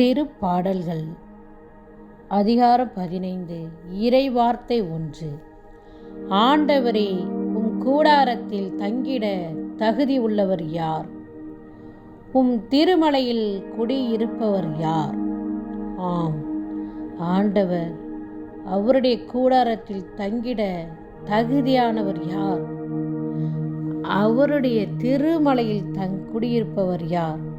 திருப்பாடல்கள். அதிகாரம் பதினைந்து இறை வார்த்தை ஒன்று. ஆண்டவரே உம் கூடாரத்தில் தங்கிட தகுதி உள்ளவர் யார்? உம் திருமலையில் குடியிருப்பவர் யார்? ஆம் ஆண்டவர் அவருடைய கூடாரத்தில் தங்கிட தகுதியானவர் யார்? அவருடைய திருமலையில் தங் குடியிருப்பவர் யார்?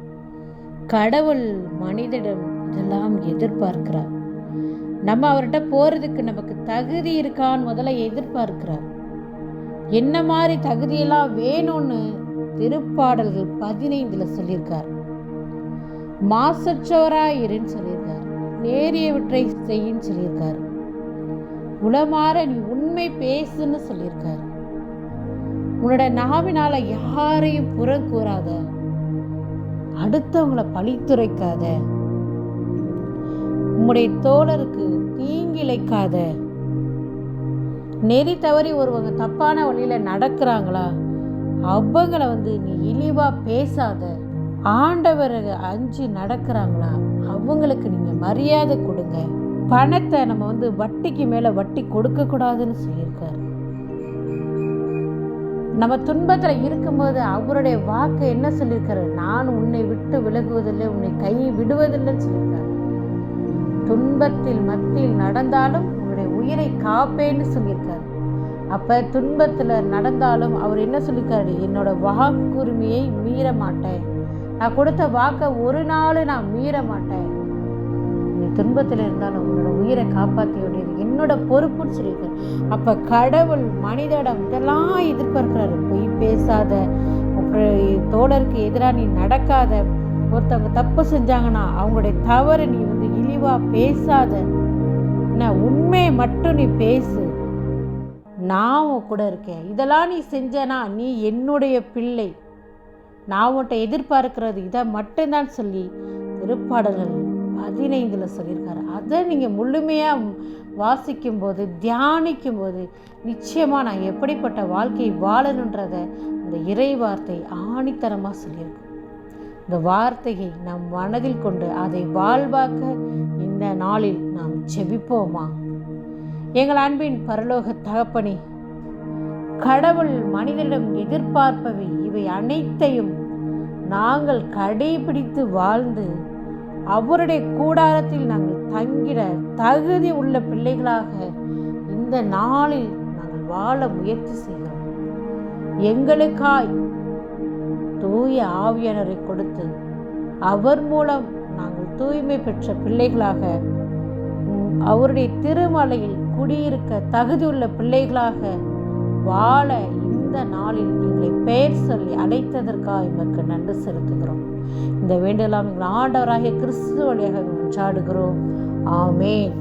கடவுள் மனிதனிடம் இதெல்லாம் எதிர்பார்க்கிறார். நம்ம அவர்கிட்ட போகிறதுக்கு நமக்கு தகுதி இருக்கான்னு முதல்ல எதிர்பார்க்கிறார். என்ன மாதிரி தகுதியெல்லாம் வேணும்னு திருப்பாடல்கள் பதினைந்தில் சொல்லியிருக்கார். மாசற்றவராய் இருன்னு சொல்லியிருக்கார். நேரியவற்றை செய்யின்னு சொல்லியிருக்கார். உளமாற நீ உண்மை பேசுன்னு சொல்லியிருக்கார். உன்னோட நாவினால யாரையும் புறம் கூறாத அடுத்தவங்கள பழித்துரைக்காத. உம்முடைய தோழருக்கு தீங்கிழைக்காத. நெறி தவறி ஒருவங்க தப்பான வழியில் நடக்கிறாங்களா? அவங்கள வந்து நீ இழிவாக பேசாத. ஆண்டவரை அஞ்சு நடக்கிறாங்களா? அவங்களுக்கு நீங்கள் மரியாதை கொடுங்க. பணத்தை நம்ம வந்து வட்டிக்கு மேலே வட்டி கொடுக்கக்கூடாதுன்னு சொல்லியிருக்காரு. நம்ம துன்பத்தில் இருக்கும்போது அவருடைய வாக்கு என்ன சொல்லியிருக்காரு? நான் உன்னை விட்டு விலகுவதில்லை உன்னை கை விடுவதில்லைன்னு சொல்லியிருக்காரு. துன்பத்தில் மத்தியில் நடந்தாலும் உன்னுடைய உயிரை காப்பேன்னு சொல்லியிருக்காரு. அப்போ துன்பத்தில் நடந்தாலும் அவர் என்ன சொல்லியிருக்காரு? என்னோட வாக்குரிமையை மீற மாட்டேன் நான் கொடுத்த வாக்கை ஒரு நாள் நான் மீற மாட்டேன் நீ துன்பத்தில் இருந்தாலும் உன்னோட உயிரை காப்பாற்ற உன்னோட என்னோட பொறுப்புன்னு சொல்லியிருக்காரு. அப்ப கடவுள் மனிதடம் இதெல்லாம் எதிர்பார்க்கிறாரு. பொய் பேசாத அப்புறம் தோழருக்கு எதிராக நீ நடக்காத ஒருத்தவங்க தப்பு செஞ்சாங்கன்னா அவங்களுடைய தவறு நீ வந்து இழிவா பேசாத. என்ன உண்மையை மட்டும் நீ பேசு. நான் உன் கூட இருக்கேன். இதெல்லாம் நீ செஞ்சனா நீ என்னுடைய பிள்ளை. நான் உன்ட்ட எதிர்பார்க்கிறது இதை மட்டும்தான் சொல்லி திருப்பாடல்கள் பதினைந்தில் சொல்லியிருக்காரு. அதை நீங்கள் முழுமையாக வாசிக்கும்போது தியானிக்கும்போது நிச்சயமாக நான் எப்படிப்பட்ட வாழ்க்கையை வாழணுன்றத அந்த இறை வார்த்தை ஆணித்தரமாக சொல்லியிருக்கு. இந்த வார்த்தையை நம் மனதில் கொண்டு அதை வாழ்வாக்க இந்த நாளில் நாம் ஜெபிப்போமா? எங்கள் அன்பின் பரலோக தகப்பனி கடவுள் மனிதனிடம் எதிர்பார்ப்பவை இவை அனைத்தையும் நாங்கள் கடைபிடித்து வாழ்ந்து அவருடைய கூடாரத்தில் நாங்கள் தங்கிட தகுதி உள்ள பிள்ளைகளாக இந்த நாளில் நாங்கள் வாழ முயற்சி செய்கிறோம். எங்களுக்காய் தூய ஆவியானரை கொடுத்து அவர் மூலம் நாங்கள் தூய்மை பெற்ற பிள்ளைகளாக அவருடைய திருமலையில் குடியிருக்க தகுதியுள்ள பிள்ளைகளாக வாழ இந்த நாளில் எங்களை பெயர் சொல்லி அழைத்ததற்காக எங்களுக்கு நன்றி செலுத்துகிறோம். இந்த வேண்டலாம் எங்கள் ஆண்டவராகிய கிறிஸ்து வழியாக சாடுகிறோம் ஆமேன்.